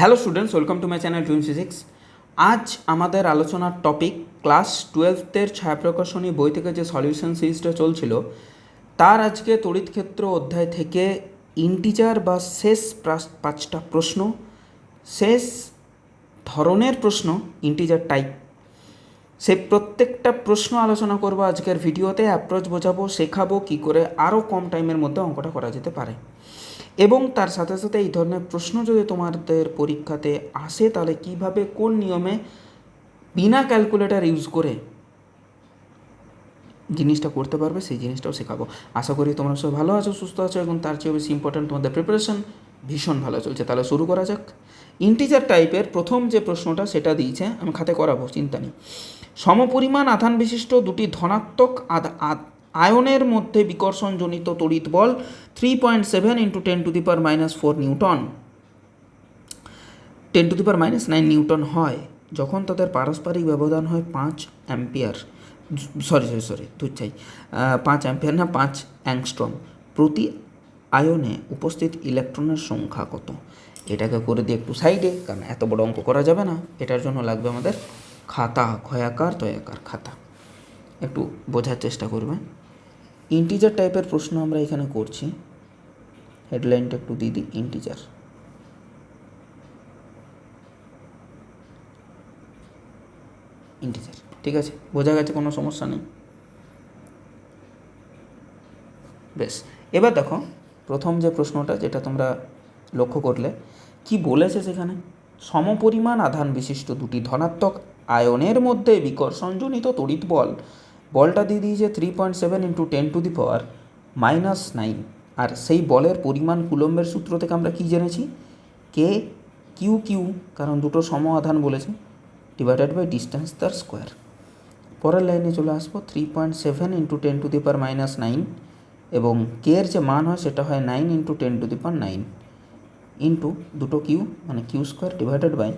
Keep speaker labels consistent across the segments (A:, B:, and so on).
A: Hello students welcome to my channel twin physics আজ আমাদের আলোচনার টপিক ক্লাস টুয়েলভের ছায়াপ্রকাশনী বই থেকে যে সলিউশন সিরিজটা চলছিল, তার আজকে তড়িৎ ক্ষেত্র অধ্যায় থেকে ইন্টিজার বা শেষ পাঁচটা প্রশ্ন, শেষ ধরনের প্রশ্ন ইন্টিজার টাইপ সেই প্রত্যেকটা প্রশ্ন আলোচনা করব আজকের ভিডিওতে অ্যাপ্রোচ বোঝাবো, শেখাবো, কী করে আরও কম টাইমের মধ্যে অঙ্কটা করা যেতে পারে। এবং তার সাথে সাথে এই ধরনের প্রশ্ন যদি তোমাদের পরীক্ষাতে আসে, তাহলে কীভাবে, কোন নিয়মে বিনা ক্যালকুলেটর ইউজ করে জিনিসটা করতে পারবে, সেই জিনিসটাও শেখাবো। আশা করি তোমরা সব ভালো আছো, সুস্থ আছো, এবং তার চেয়ে বেশি ইম্পর্ট্যান্ট তোমাদের প্রিপারেশন ভীষণ ভালো চলছে। তাহলে শুরু করা যাক। ইন্টিজার টাইপের প্রথম যে প্রশ্নটা, সেটা দিয়েছে, আমি খাতে করাবো, চিন্তা নেই। সমপরিমাণ আধান বিশিষ্ট দুটি ধনাত্মক আয়নের মধ্যে বিকর্ষণজনিত তড়িৎ বল three point seven into ten to the power minus four newton ten to the power minus nine newton হয়, যখন তাদের পারস্পরিক ব্যবধান হয় পাঁচ অ্যাম্পিয়ার। সরি সরি সরি, তুই চাই। পাঁচ অ্যাম্পিয়ার না, পাঁচ অ্যাংস্ট্রম। প্রতি আয়নে উপস্থিত ইলেকট্রনের সংখ্যা কত? এটাকে করে দিয়ে একটু সাইডে কারণ এত বড় অঙ্ক করা যাবে না। এটার জন্য লাগবে আমাদের খাতা, ক্ষয়াকার, তয়াকার, খাতা। একটু বোঝার চেষ্টা করবেন। ইন্টিজার টাইপের প্রশ্ন আমরা এখানে করছি। হেডলাইনটা একটু দিয়ে দিই ইন্টিজার ইন্টিজার ঠিক আছে? বোঝা গেছে কোনো সমস্যা নেই? বেশ, এবার দেখো, প্রথম যে প্রশ্নটা, যেটা তোমরা লক্ষ্য করলে, কি বলেছে সেখানে? সমপরিমাণ আধান বিশিষ্ট দুটি ধনাত্মক আয়নের মধ্যে বিকর্ষণজনিত তড়িৎ বল। বলটা দিয়ে দিয়েছে three point seven into ten to the power minus nine আর সেই বলের পরিমাণ কুলম্বের সূত্র থেকে আমরা কি জেনেছি? কে কিউ কিউ কারণ দুটো সম আধান বলেছে ডিভাইডেড বাই ডিস্টেন্স তার স্কোয়ার পরের লাইনে চলে আসব three point seven into ten to the power minus nine এবং কে এর যে মান হয় সেটা হয় nine into ten to the power nine into দুটো কিউ মানে কিউ স্কোয়ার ডিভাইডেড বাই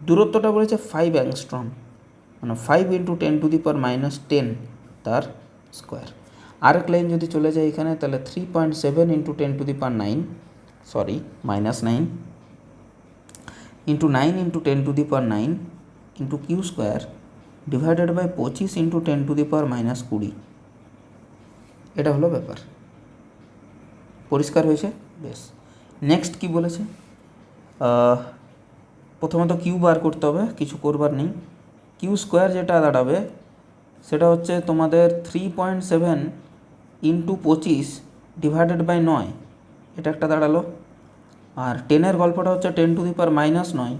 A: দূরত্বটা বলেছে ফাইভ অ্যাংস্ট্রম মানে five into ten to the power minus ten তার স্কোয়ার আরেক লাইন যদি চলে যায় এখানে, তাহলে three point seven into ten to the power nine sorry minus nine into nine into ten to the power nine into Q square divided by পঁচিশ into ten to the power minus কুড়ি। এটা হলো ব্যাপার। পরিষ্কার হয়েছে? বেশ। Next কি বলেছে? প্রথমত কিউ বার করতে হবে, কিছু করবার নেই। কিউ স্কোয়ার যেটা দাঁড়াবে, সেটা হচ্ছে তোমাদের থ্রি পয়েন্ট সেভেন ইন্টু পঁচিশ ডিভাইডেড বাই নয়, এটা একটা দাঁড়াল। আর টেনের গল্পটা হচ্ছে ten to the power minus নয়।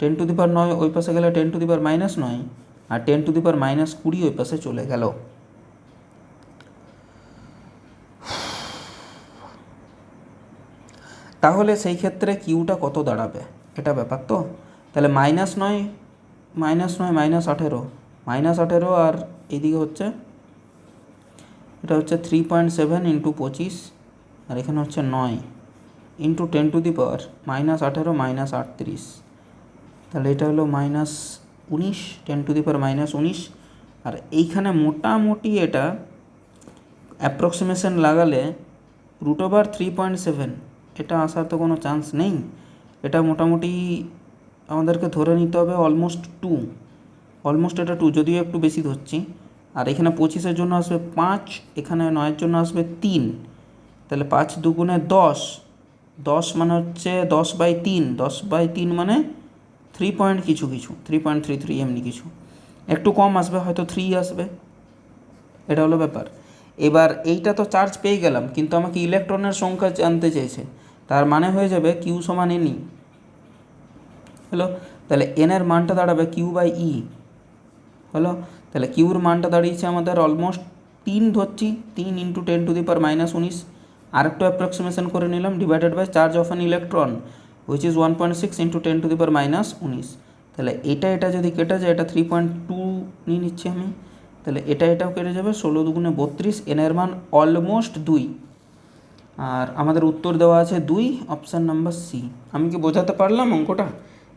A: টেন টু দি পার নয় ওই পাশে গেলে ten to the power minus নয়, আর ten to the power minus কুড়ি ওই পাশে চলে গেল। তাহলে সেই ক্ষেত্রে কিউটা কত দাঁড়াবে? এটা ব্যাপার তো। তাহলে মাইনাস নয় মাইনাস নয়, মাইনাস আঠেরো। মাইনাস আঠেরো আর এইদিকে হচ্ছে, এটা হচ্ছে থ্রি পয়েন্ট সেভেন ইন্টু পঁচিশ, আর এখানে হচ্ছে নয় into ten to the power minus আঠেরো, মাইনাস আটত্রিশ। তাহলে এটা হলো মাইনাস উনিশ ten to the power minus উনিশ। আর এইখানে মোটামুটি এটা অ্যাপ্রক্সিমেশন লাগালে root over three point seven এটা আসার তো কোনো চান্স নেই। এটা মোটামুটি আমাদেরকে ধরে নিতে হবে অলমোস্ট টু অলমোস্ট এটা টু যদিও একটু বেশি ধরছি। আর এখানে পঁচিশের জন্য আসবে পাঁচ, এখানে নয়ের জন্য আসবে তিন। তাহলে পাঁচ দুগুণে দশ দশ মানে হচ্ছে দশ বাই তিন, দশ বাই তিন মানে থ্রি পয়েন্ট কিছু কিছু থ্রি পয়েন্ট থ্রি থ্রি এমনি কিছু। একটু কম আসবে, হয়তো থ্রি আসবে। এটা হলো ব্যাপার। এবার এইটা তো চার্জ পেয়ে গেলাম, কিন্তু আমাকে ইলেকট্রনের সংখ্যা জানতে চেয়েছে তার মানে হয়ে যাবে কিউ সমান এনই হলো, তাহলে এনের মানটা দাঁড়াবে কিউ বাই ই হলো, তাহলে কিউর মানটা দাঁড়িয়েছে আমাদের অলমোস্ট তিন ধরছি, তিন into ten to the power minus উনিশ। আরেকটু অ্যাপ্রক্সিমেশন করে নিলাম divided by charge of an electron which is one point six into ten to the power minus উনিশ। তাহলে এটা এটা যদি কেটে যায়, এটা থ্রি পয়েন্ট টু নিয়ে নিচ্ছি আমি, তাহলে এটা এটাও কেটে যাবে, ষোলো দুগুণে বত্রিশ এনের মান অলমোস্ট দুই। আর আমাদের উত্তর দেওয়া আছে দুই অপশান নাম্বার সি আমি কি বোঝাতে পারলাম অঙ্কটা?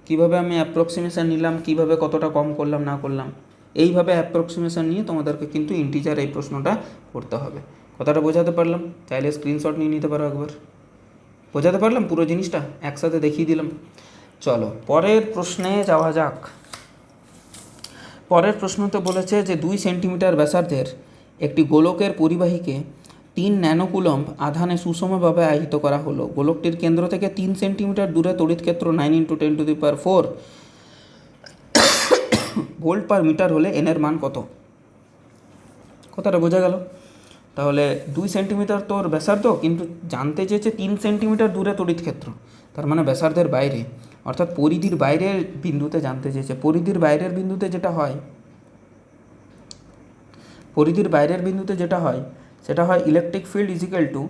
A: কীভাবে আমি অ্যাপ্রক্সিমেশান নিলাম, কীভাবে কতটা কম করলাম, না করলাম, এইভাবে অ্যাপ্রক্সিমেশান নিয়ে তোমাদেরকে কিন্তু ইন্টিজার এই প্রশ্নটা করতে হবে। কথাটা বোঝাতে পারলাম? চাইলে স্ক্রিনশট নিয়ে নিতে পারো একবার। বোঝাতে পারলাম পুরো জিনিসটা? একসাথে দেখিয়ে দিলাম। চলো, পরের প্রশ্নে যাওয়া যাক। পরের প্রশ্নতে বলেছে যে, দুই সেন্টিমিটার ব্যাসার্ধের একটি গোলকের পরিবাহীকে তিন ন্যানোকুলম্ব আধানে সুষমভাবে আহিত করা হলো। গোলকটির কেন্দ্র থেকে তিন সেন্টিমিটার দূরে তড়িৎ ক্ষেত্র nine into ten to the power four volt per metre হলে এনের মান কত? কথাটা বোঝা গেল। তাহলে দুই সেন্টিমিটার তোর ব্যাসার্ধ, কিন্তু জানতে চেয়েছে তিন সেন্টিমিটার দূরে তড়িৎ ক্ষেত্র, তার মানে ব্যাসার্ধের বাইরে। অর্থাৎ পরিধির বাইরের বিন্দুতে জানতে চেয়েছে। পরিধির বাইরের বিন্দুতে যেটা হয়, পরিধির বাইরের বিন্দুতে যেটা হয় সেটা হয় electric field is equal to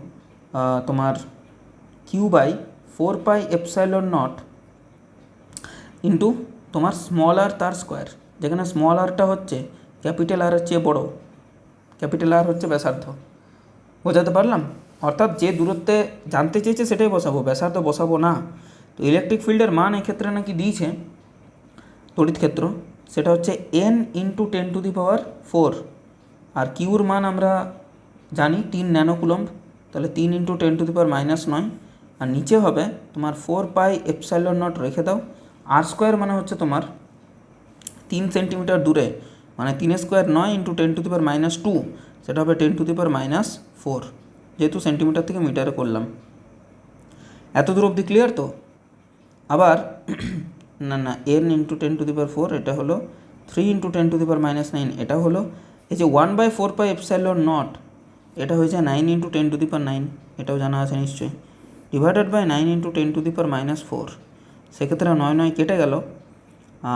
A: তোমার Q by four pi epsilon naught into তোমার স্মল আর তার স্কোয়ার যেখানে স্মল আরটা হচ্ছে ক্যাপিটাল আরের চেয়ে বড়। ক্যাপিটাল আর হচ্ছে ব্যাসার্ধ। বোঝাতে পারলাম? অর্থাৎ যে দূরত্বে জানতে চেয়েছে সেটাই বসাবো, ব্যাসার্ধ বসাবো না। তো ইলেকট্রিক ফিল্ডের মান এক্ষেত্রে নাকি দিয়েছে তড়িৎ ক্ষেত্র, সেটা হচ্ছে N into ten to the power four আর কিউর মান আমরা জানি তিন ন্যানোকুলম্ব, তাহলে তিন into ten to the power minus নয়। আর নিচে হবে তোমার ফোর পাই এপসাইলন নট রেখে দাও। আর স্কোয়ার মানে হচ্ছে তোমার তিন সেন্টিমিটার দূরে মানে তিন স্কোয়ার নয় into ten to the power minus two সেটা হবে ten to the power minus four যেহেতু সেন্টিমিটার থেকে মিটারে করলাম। এত দূর অবধি ক্লিয়ার তো? আবার, না না N into ten to the power four এটা হলো three into ten to the power minus nine এটা হলো। এই যে one by four pi epsilon naught এটা হয়েছে nine into ten to the power nine এটাও জানা আছে নিশ্চয়ই। Divided by nine into ten to the power minus four সেক্ষেত্রে নয় নয় কেটে গেল,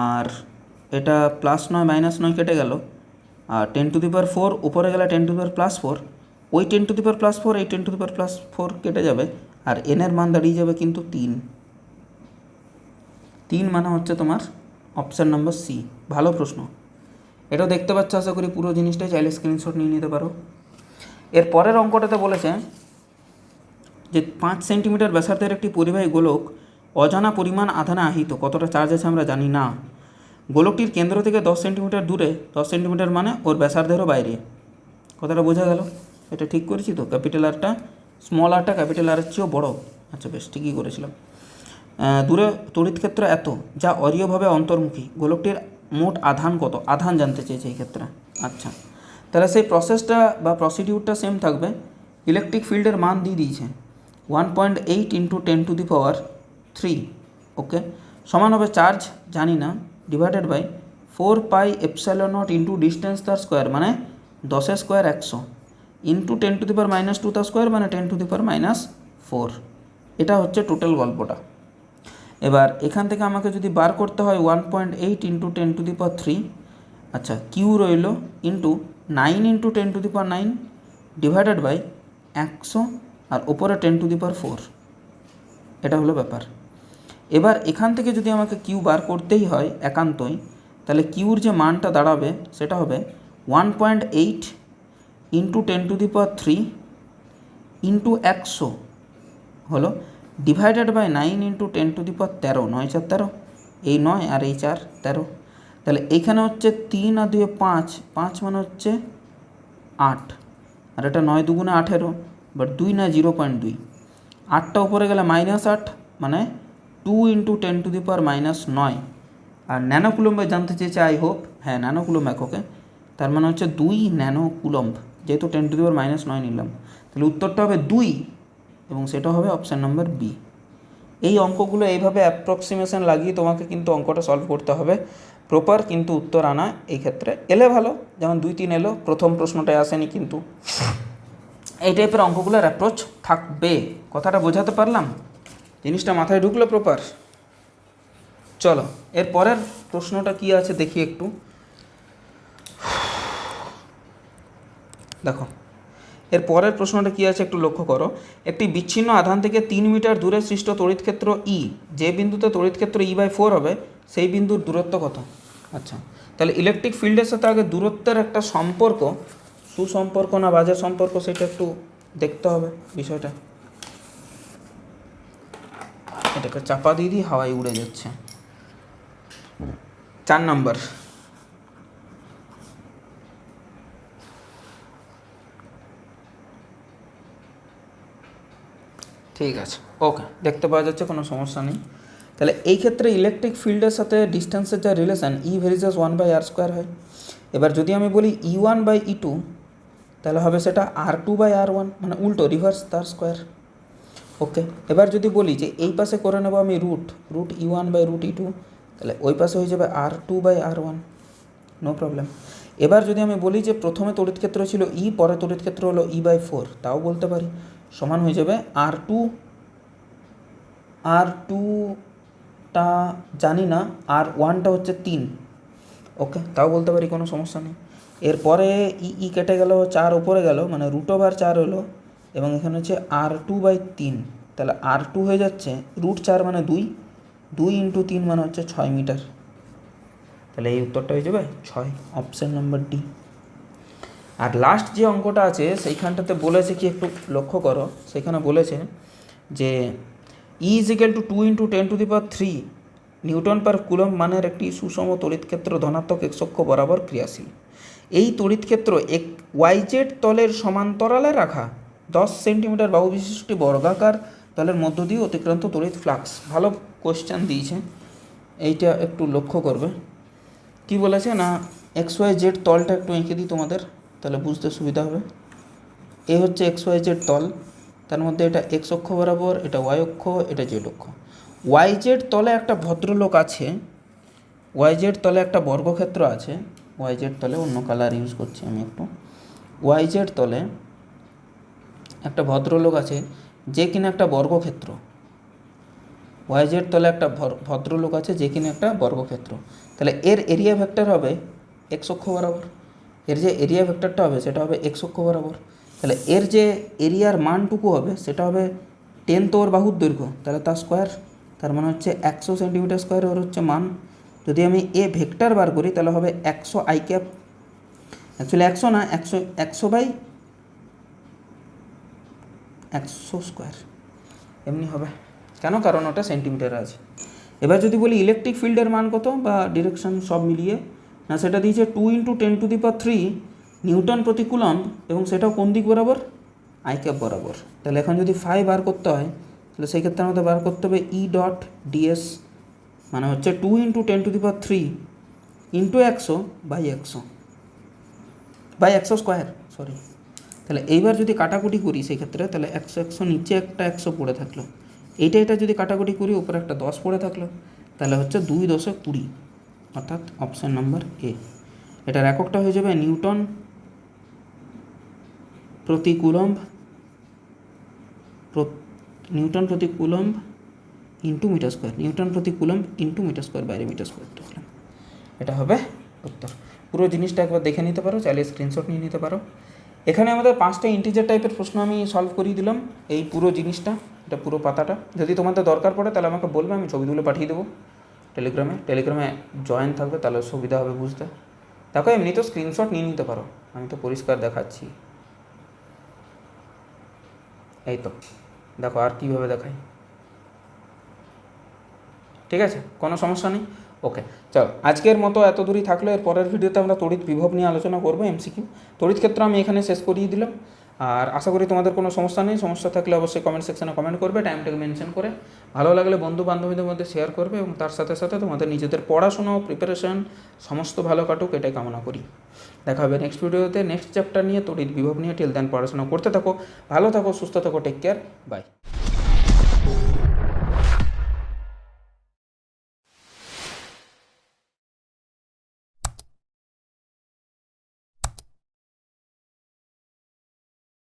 A: আর এটা প্লাস নয় মাইনাস নয় কেটে গেল, আর ten to the power four উপরে গেলে ten to the power plus four ওই ten to the power plus four এই ten to the power plus four কেটে যাবে, আর এনের মান দাঁড়িয়ে যাবে কিন্তু তিন। তিন মানে হচ্ছে তোমার অপশান নম্বর সি ভালো প্রশ্ন। এটাও দেখতে পাচ্ছ, আশা করি পুরো জিনিসটাই চাইলে স্ক্রিনশট নিয়ে নিতে পারো। এর পরের অঙ্কটাতে বলেছে যে পাঁচ সেন্টিমিটার ব্যাসার্ধের একটি পরিবাহী গোলক অজানা পরিমাণ আধানে আহিত, কতটা চার্জ আছে আমরা জানি না। গোলকটির কেন্দ্র থেকে দশ সেন্টিমিটার দূরে, দশ সেন্টিমিটার মানে ওর ব্যাসার্ধেরও বাইরে। কথাটা বোঝা গেল? এটা ঠিক করেছি তো? ক্যাপিটাল আরটা স্মল আরটা ক্যাপিটাল আরের চেয়েও বড়। আচ্ছা বেশ, ঠিকই করেছিলাম। দূরে তড়িৎ ক্ষেত্র এত, যা অরীয়ভাবে অন্তর্মুখী। গোলকটির মোট আধান কত? আধান জানতে চেয়েছে এই ক্ষেত্রে। আচ্ছা। তাহলে সেই প্রসেসটা বা প্রসিডিউরটা সেম থাকবে। ইলেকট্রিক ফিল্ডের মান দিয়ে দিয়েছে। One point eight into ten to the power three okay সমান হবে চার্জ জানি না divided by four pi epsilon naught into distance তার স্কোয়ার মানে দশের স্কোয়ার একশো। Into ten to the power minus two তার স্কোয়ার মানে ten to the power minus four এটা হচ্ছে টোটাল গল্পটা। এবার এখান থেকে আমাকে যদি বার করতে হয় one point eight into ten to the power three আচ্ছা কিউ রইল into nine into ten to the power nine divided by একশো আর ওপরে ten to the power four এটা হলো ব্যাপার। এবার এখান থেকে যদি আমাকে কিউ বার করতেই হয় একান্তই, তাহলে কিউর যে মানটা দাঁড়াবে সেটা হবে one point eight into ten to the power three into একশো হলো divided by nine into ten to the power তেরো, নয় চার তেরো। এই নয় আর এই চার তেরো। তাহলে এইখানে হচ্ছে তিন আর দুয়ে পাঁচ পাঁচ মানে হচ্ছে আট। আর এটা নয় দুগুণে আঠেরো বাট দুই না জিরো পয়েন্ট দুই। আটটা উপরে গেলে মাইনাস আট মানে two into ten to the power minus নয়। আর ন্যানো কুলম্বে জানতে চেয়েছে আই হোপ হ্যাঁ ন্যানো কুলম্ব এককে তার মানে হচ্ছে দুই ন্যানো কুলম্ব যেহেতু ten to the power minus নয় নিলাম। তাহলে উত্তরটা হবে দুই, এবং সেটা হবে অপশান নাম্বার বি এই অঙ্কগুলো এইভাবে অ্যাপ্রক্সিমেশন লাগিয়ে তোমাকে কিন্তু অঙ্কটা সলভ করতে হবে। প্রপার কিন্তু উত্তর আনা এই ক্ষেত্রে। এলে ভালো, যেমন দুই তিন এলো, প্রথম প্রশ্নটায় আসেনি কিন্তু। এই টাইপের অঙ্কগুলোর অ্যাপ্রোচ থাকবে। কথাটা বোঝাতে পারলাম? জিনিসটা মাথায় ঢুকলো প্রপার চলো, এর পরের প্রশ্নটা কি আছে দেখি একটু। দেখো, এর পরের প্রশ্নটা কি আছে একটু লক্ষ্য করো। একটি বিচ্ছিন্ন আধান থেকে তিন মিটার দূরে সৃষ্ট তড়িৎক্ষেত্র ই যে বিন্দুতে তড়িৎক্ষেত্র ই বাই ফোর হবে সেই বিন্দুর দূরত্ব কত? আচ্ছা তাহলে ইলেকট্রিক ফিল্ডের সাথে আগে দূরত্বের একটা সম্পর্ক, সুসম্পর্ক না বাজে সম্পর্ক সেটা একটু দেখতে হবে বিষয়টা। এটাকে চাপা দিয়ে দিই, হাওয়ায় উড়ে যাচ্ছে। চার নম্বর। ঠিক আছে, ওকে, দেখতে পাওয়া যাচ্ছে, কোনো সমস্যা নেই। তাহলে এই ক্ষেত্রে ইলেকট্রিক ফিল্ডের সাথে ডিস্টেন্সের যা relation E varies as one by r square হয়। এবার যদি আমি বলি E one by E two তাহলে হবে সেটা r two by r one মানে উল্টো রিভার্স তার স্কোয়ার ওকে এবার যদি বলি যে এই পাশে করে নেব আমি root root E one by root E two তাহলে ওই পাশে হয়ে যাবে r two by r one no problem এবার যদি আমি বলি যে প্রথমে তড়িৎ ক্ষেত্র ছিল ই পরে তড়িৎ ক্ষেত্র হলো ই বাই ফোর তাও বলতে পারি। সমান হয়ে যাবে আর টু আর টুটা জানি না, আর ওয়ানটা হচ্ছে তিন। ওকে, তাও বলতে পারি কোনো সমস্যা নেই। এরপরে ই ই কেটে গেল চার ওপরে গেল মানে রুট ওভার চার হলো, এবং এখানে হচ্ছে আর টু বাই তিন। তাহলে আর টু হয়ে যাচ্ছে রুট চার মানে দুই দুই ইন্টু তিন মানে হচ্ছে ছয় মিটার। তাহলে এই উত্তরটা হয়ে যাবে ছয় অপশান নাম্বার ডি আর লাস্ট যে অঙ্কটা আছে, সেইখানটাতে বলেছে কি একটু লক্ষ্য করো সেখানে বলেছে যে E is equal to two into ten to the power three newton per coulomb মানের একটি সুষম তড়িৎ ক্ষেত্র ধনাত্মক একশক্ষ বরাবর ক্রিয়াশীল। এই তড়িৎক্ষেত্র এক ওয়াইজেড তলের সমান্তরালে রাখা। দশ সেন্টিমিটার বাহু বিশিষ্ট বর্গাকার তলের মধ্য দিয়ে অতিক্রান্ত তড়িৎ ফ্লাক্স। ভালো কোশ্চেন দিয়েছে। এইটা একটু লক্ষ্য করবে। কি বলেছে না, এক্স ওয়াই জেড তলটা একটু এঁকে দিই তোমাদের, তাহলে বুঝতে সুবিধা হবে। এ হচ্ছে এক্স ওয়াই জেড তল। তার মধ্যে এটা এক্স অক্ষ বরাবর, এটা ওয়াই অক্ষ, এটা জেড অক্ষ। ওয়াই জেড তলে একটা ভদ্রলোক আছে ওয়াই জেড তলে একটা বর্গক্ষেত্র আছে ওয়াই জেড তলে অন্য কালার ইউজ করছি আমি একটু। ওয়াই জেড তলে একটা ভদ্রলোক আছে যে কিনা একটা বর্গক্ষেত্র। ওয়াই জেড তলে একটা ভদ্রলোক আছে যে কিনা একটা বর্গক্ষেত্র। তাহলে এর এরিয়া ভেক্টর হবে এক্স অক্ষ বরাবর। এর যে এরিয়া ভেক্টরটা হবে, সেটা হবে এক্স অক্ষ বরাবর। তাহলে এর যে এরিয়ার মানটুকু হবে, সেটা হবে টেন তো ওর বাহুর দৈর্ঘ্য। তাহলে তার স্কোয়ার তার মানে হচ্ছে একশো সেন্টিমিটার স্কোয়ার ওর হচ্ছে মান। যদি আমি এ ভেক্টর বার করি, তাহলে হবে একশো আই ক্যাপ অ্যাকচুয়ালি একশো না, একশো একশো বাই একশো স্কোয়ার এমনি হবে। কেন? কারণ ওটা সেন্টিমিটার আছে। এবার যদি বলি ইলেকট্রিক ফিল্ডের মান কত বা ডিরেকশন সব মিলিয়ে, না সেটা দিয়েছে two into ten to the power three newton প্রতি কুলম এবং সেটাও কোন দিক বরাবর? আই ক্যাপ বরাবর। তাহলে এখন যদি ফাই বার করতে হয়, তাহলে সেই ক্ষেত্রে আমাদের বার করতে হবে ই ডট ডিএস মানে হচ্ছে two into ten to the power three into একশো বাই একশো। বাই একশো স্কোয়ার সরি তাহলে এইবার যদি কাটাকুটি করি সেই ক্ষেত্রে, তাহলে একশো একশো নিচে একটা একশো পড়ে থাকল। এইটা এটা যদি কাটাকুটি করি, উপরে একটা দশ পড়ে থাকল, তাহলে হচ্ছে দুই দশে কুড়ি, অর্থাৎ অপশান নাম্বার এ এটার এককটা হয়ে যাবে নিউটন প্রতি কুলম্ব নিউটন প্রতি coulomb into metre square newton প্রতি কুলম্ব ইন্টু মিটার স্কোয়ার বাইরে মিটার স্কোয়ার লিখলাম এটা হবে উত্তর। পুরো জিনিসটা একবার দেখে নিতে পারো, চাইলে স্ক্রিনশট নিয়ে নিতে পারো। এখানে আমাদের পাঁচটা ইন্টিজার টাইপের প্রশ্ন আমি সলভ করিয়ে দিলাম, এই পুরো জিনিসটা, এটা পুরো পাতাটা। যদি তোমাদের দরকার পড়ে, তাহলে আমাকে বলবে, আমি ছবি তুলে পাঠিয়ে দেবো। টেলিগ্রামে টেলিগ্রামে জয়েন থাকবে, তাহলে সুবিধা হবে বুঝতে। দেখো এমনি তো স্ক্রিনশট নিয়ে নিতে পারো। আমি তো পরিষ্কার দেখাচ্ছি। এই তো। দেখো আর কীভাবে দেখাই। ঠিক আছে? কোনো সমস্যা নেই? ওকে চলো। আজকের মতো এত দূরই থাকল। এর পরের ভিডিওতে আমরা তড়িৎ বিভব নিয়ে আলোচনা করব এমসিকিউ তড়িৎ ক্ষেত্র আমি এখানে শেষ করিয়ে দিলাম। আর আশা করি তোমাদের কোনো সমস্যা নেই। সমস্যা থাকলে অবশ্যই কমেন্ট সেকশানে কমেন্ট করবে টাইম টাইমটাকে মেনশন করে। ভালো লাগলে বন্ধু বান্ধবীদের মধ্যে শেয়ার করবে এবং তার সাথে সাথে তোমাদের নিজেদের পড়াশোনা প্রিপারেশন সমস্ত ভালো কাটুক, এটাই কামনা করি। দেখা হবে নেক্সট ভিডিওতে নেক্সট চ্যাপ্টার নিয়ে, তড়িৎ বিভব নিয়ে টিল দেন পড়াশোনা করতে থাকো। ভালো থাকো, সুস্থ থাকো টেক কেয়ার বাই